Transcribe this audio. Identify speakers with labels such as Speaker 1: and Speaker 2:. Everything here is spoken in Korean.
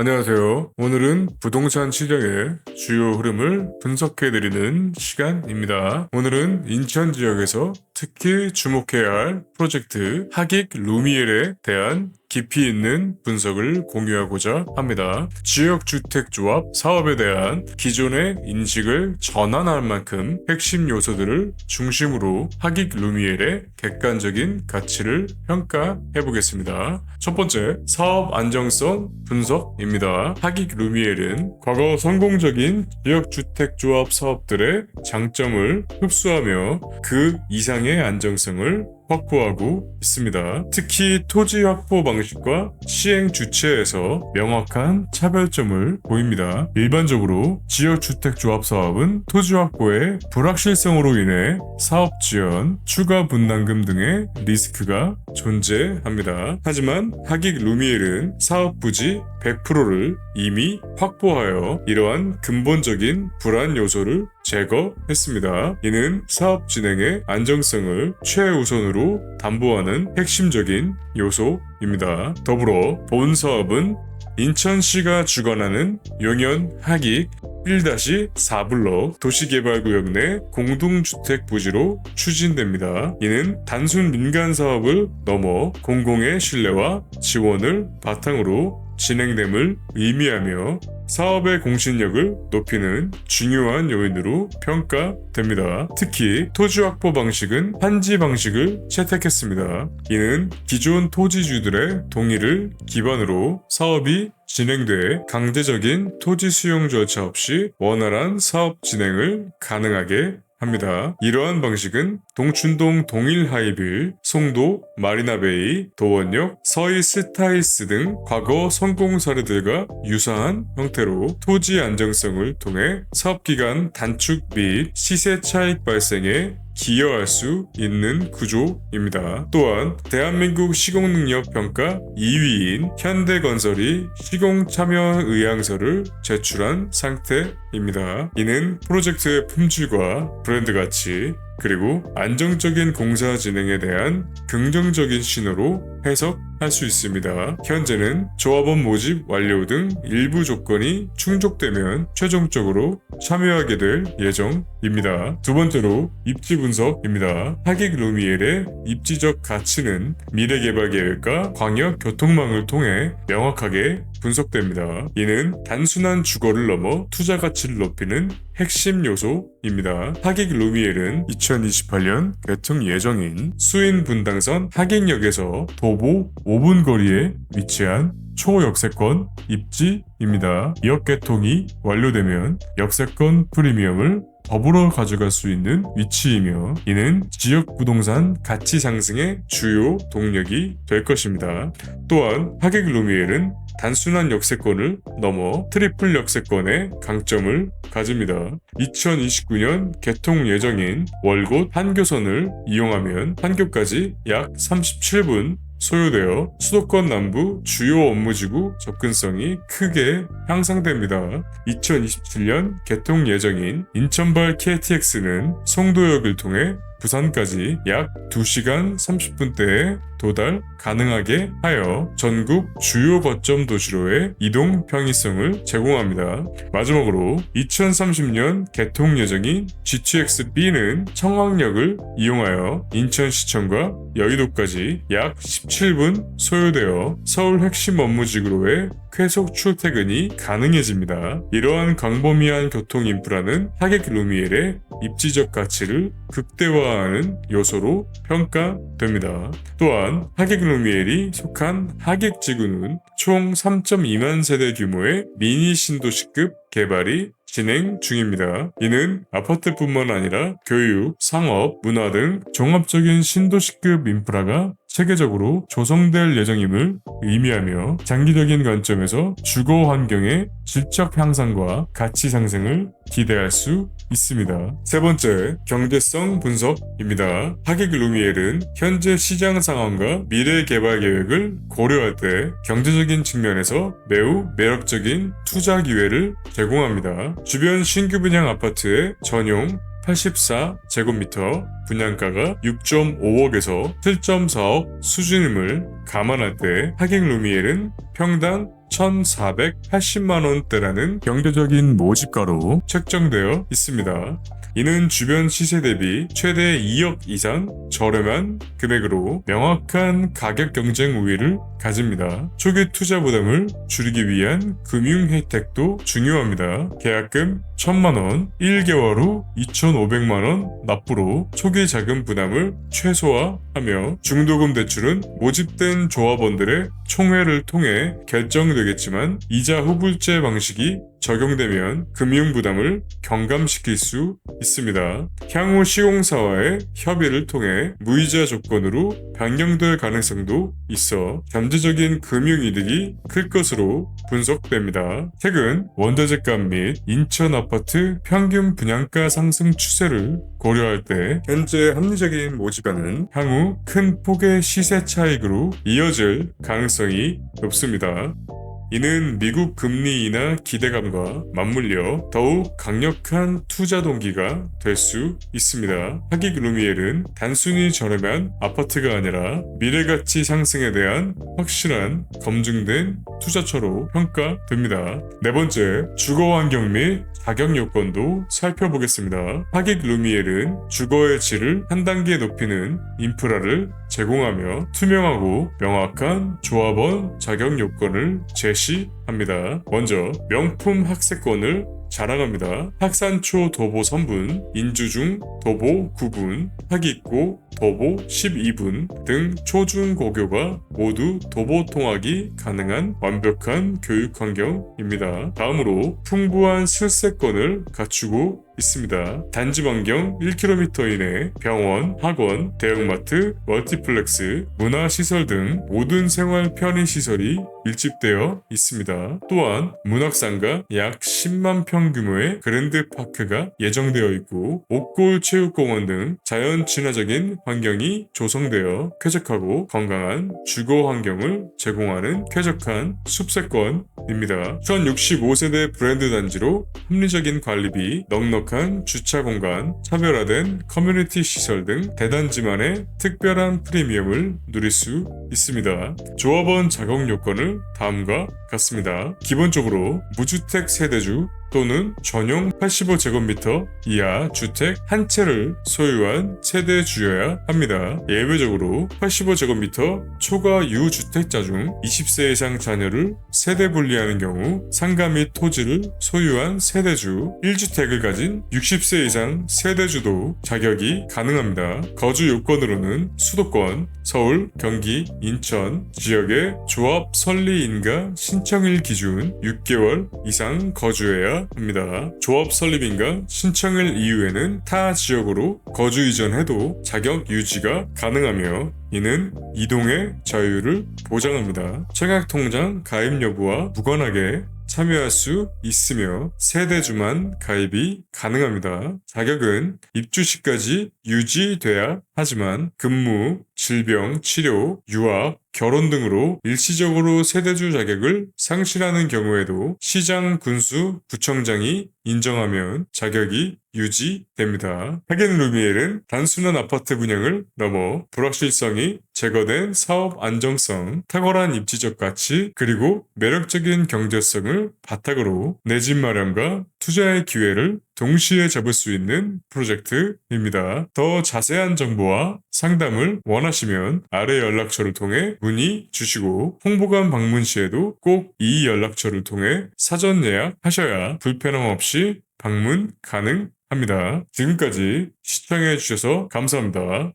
Speaker 1: 안녕하세요. 오늘은 부동산 시장의 주요 흐름을 분석해드리는 시간입니다. 오늘은 인천 지역에서 특히 주목해야 할 프로젝트 하객 루미엘에 대한 깊이 있는 분석을 공유하고자 합니다. 지역 주택 조합 사업에 대한 기존의 인식을 전환할 만큼 핵심 요소들을 중심으로 하객 루미엘의 객관적인 가치를 평가해 보겠습니다. 첫 번째, 사업 안정성 분석입니다. 하객 루미엘은 과거 성공적인 지역 주택 조합 사업들의 장점을 흡수하며 그 이상의 안정성을 확보하고 있습니다. 특히 토지 확보 방식과 시행 주체에서 명확한 차별점을 보입니다. 일반적으로 지역주택조합 사업은 토지 확보의 불확실성으로 인해 사업 지연, 추가 분담금 등의 리스크가 존재합니다. 하지만 하객 루미엘은 사업 부지 100%를 이미 확보하여 이러한 근본적인 불안 요소를 제거했습니다. 이는 사업 진행의 안정성을 최우선으로 담보하는 핵심적인 요소입니다. 더불어 본 사업은 인천시가 주관하는 용현 하기 1-4블록 도시개발구역 내 공동주택 부지로 추진됩니다. 이는 단순 민간 사업을 넘어 공공의 신뢰와 지원을 바탕으로 진행됨을 의미하며 사업의 공신력을 높이는 중요한 요인으로 평가됩니다. 특히 토지 확보 방식은 한지 방식을 채택했습니다. 이는 기존 토지주들의 동의를 기반으로 사업이 진행돼 강제적인 토지 수용 절차 없이 원활한 사업 진행을 가능하게 합니다. 이러한 방식은 동춘동 동일 하이빌, 송도, 마리나베이, 도원역, 서희 스타이스 등 과거 성공 사례들과 유사한 형태로 토지 안정성을 통해 사업기간 단축 및 시세 차익 발생에 기여할 수 있는 구조입니다. 또한 대한민국 시공능력 평가 2위인 현대건설이 시공 참여 의향서를 제출한 상태입니다. 이는 프로젝트의 품질과 브랜드 가치 그리고 안정적인 공사 진행에 대한 긍정적인 신호로 해석 할 수 있습니다. 현재는 조합원 모집 완료 등 일부 조건이 충족되면 최종적으로 참여하게 될 예정입니다. 두 번째로 입지 분석입니다. 하객 루미엘의 입지적 가치는 미래 개발 계획과 광역 교통망을 통해 명확하게 분석됩니다. 이는 단순한 주거를 넘어 투자 가치를 높이는 핵심 요소입니다. 하객 루미엘은 2028년 개통 예정인 수인 분당선 하객역에서 도보 5분 거리에 위치한 초역세권 입지입니다. 역 개통이 완료되면 역세권 프리미엄을 더불어 가져갈 수 있는 위치이며 이는 지역 부동산 가치 상승의 주요 동력이 될 것입니다. 또한 하객 루미엘은 단순한 역세권을 넘어 트리플 역세권의 강점을 가집니다. 2029년 개통 예정인 월곶 한교선을 이용하면 판교까지 약 37분 소요되어 수도권 남부 주요 업무지구 접근성이 크게 향상됩니다. 2027년 개통 예정인 인천발 KTX는 송도역을 통해 부산까지 약 2시간 30분대에 도달 가능하게 하여 전국 주요 거점 도시로의 이동 편의성을 제공합니다. 마지막으로 2030년 개통 예정인 GTX-B는 청왕역을 이용하여 인천시청과 여의도까지 약 17분 소요되어 서울 핵심 업무지구로의 쾌속 출퇴근이 가능해집니다. 이러한 광범위한 교통 인프라는 하객 루미엘의 입지적 가치를 극대화하는 요소로 평가됩니다. 또한 하객 루미엘이 속한 하객 지구는 총 3.2만 세대 규모의 미니 신도시급 개발이 진행 중입니다. 이는 아파트뿐만 아니라 교육, 상업, 문화 등 종합적인 신도시급 인프라가 세계적으로 조성될 예정임을 의미하며 장기적인 관점에서 주거 환경의 질적 향상과 가치 상승을 기대할 수 있습니다. 세 번째, 경제성 분석입니다. 하객 루미엘은 현재 시장 상황과 미래 개발 계획을 고려할 때 경제적인 측면에서 매우 매력적인 투자 기회를 제공합니다. 주변 신규 분양 아파트의 전용 84제곱미터 분양가가 6.5억에서 7.4억 수준임을 감안할 때 하객 루미엘은 평당 1,480만 원대라는 경제적인 모집가로 책정되어 있습니다. 이는 주변 시세 대비 최대 2억 이상 저렴한 금액으로 명확한 가격 경쟁 우위를 가집니다. 초기 투자 부담을 줄이기 위한 금융 혜택도 중요합니다. 계약금 1000만원, 1개월 후 2500만원 납부로 초기 자금 부담을 최소화하며 중도금 대출은 모집된 조합원들의 총회를 통해 결정되겠지만 이자 후불제 방식이 적용되면 금융 부담을 경감시킬 수 있습니다. 향후 시공사와의 협의를 통해 무이자 조건으로 변경될 가능성도 있어 잠재적인 금융 이득이 클 것으로 분석됩니다. 최근 원자재값 및 인천 아파트 평균 분양가 상승 추세를 고려할 때 현재 합리적인 모집가는 향후 큰 폭의 시세 차익으로 이어질 가능성이 높습니다. 이는 미국 금리 인하 기대감과 맞물려 더욱 강력한 투자 동기가 될 수 있습니다. 하객 루미엘은 단순히 저렴한 아파트가 아니라 미래 가치 상승에 대한 확실한 검증된 투자처로 평가됩니다. 네 번째, 주거 환경 및 자격 요건도 살펴보겠습니다. 하객 루미엘은 주거의 질을 한 단계 높이는 인프라를 제공하며 투명하고 명확한 조합원 자격 요건을 제시합니다. 먼저 명품 학세권을 자랑합니다. 학산초 도보 선분, 인주중 도보 9분, 학익고 도보 12분 등 초중고교가 모두 도보 통학이 가능한 완벽한 교육 환경입니다. 다음으로 풍부한 실세권을 갖추고 있습니다. 단지 반경 1km 이내 병원, 학원, 대형마트, 멀티플렉스, 문화시설 등 모든 생활 편의시설이 밀집되어 있습니다. 또한 문학상가 약 10만 평 규모의 그랜드파크가 예정되어 있고 옥골 체육공원 등 자연 친화적인 환경이 조성되어 쾌적하고 건강한 주거 환경을 제공하는 쾌적한 숲세권입니다. 1065세대 브랜드 단지로 합리적인 관리비, 넉넉 한 주차 공간, 차별화된 커뮤니티 시설 등 대단지만의 특별한 프리미엄을 누릴 수 있습니다. 조합원 자격 요건을 다음과 같습니다. 기본적으로 무주택 세대주 또는 전용 85제곱미터 이하 주택 한 채를 소유한 세대 주여야 합니다. 예외적으로 85제곱미터 초과 유주택자 중 20세 이상 자녀를 세대 분리하는 경우 상가 및 토지를 소유한 세대주 1주택을 가진 60세 이상 세대주도 자격이 가능합니다. 거주 요건으로는 수도권, 서울, 경기, 인천 지역의 조합 설리 인가 신청일 기준 6개월 이상 거주해야 합니다. 조합 설립인가 신청일 이후에는 타 지역으로 거주 이전해도 자격 유지가 가능하며 이는 이동의 자유를 보장합니다. 청약통장 가입 여부와 무관하게 참여할 수 있으며 세대주만 가입이 가능합니다. 자격은 입주 시까지 유지돼야 하지만 근무, 질병, 치료, 유학, 결혼 등으로 일시적으로 세대주 자격을 상실하는 경우에도 시장 군수 구청장이 인정하면 자격이 유지됩니다. 하겐 루미엘은 단순한 아파트 분양을 넘어 불확실성이 제거된 사업 안정성, 탁월한 입지적 가치, 그리고 매력적인 경제성을 바탕으로 내 집 마련과 투자의 기회를 동시에 잡을 수 있는 프로젝트입니다. 더 자세한 정보와 상담을 원하시면 아래 연락처를 통해 문의 주시고 홍보관 방문 시에도 꼭 이 연락처를 통해 사전 예약하셔야 불편함 없이 방문 가능합니다. 지금까지 시청해 주셔서 감사합니다.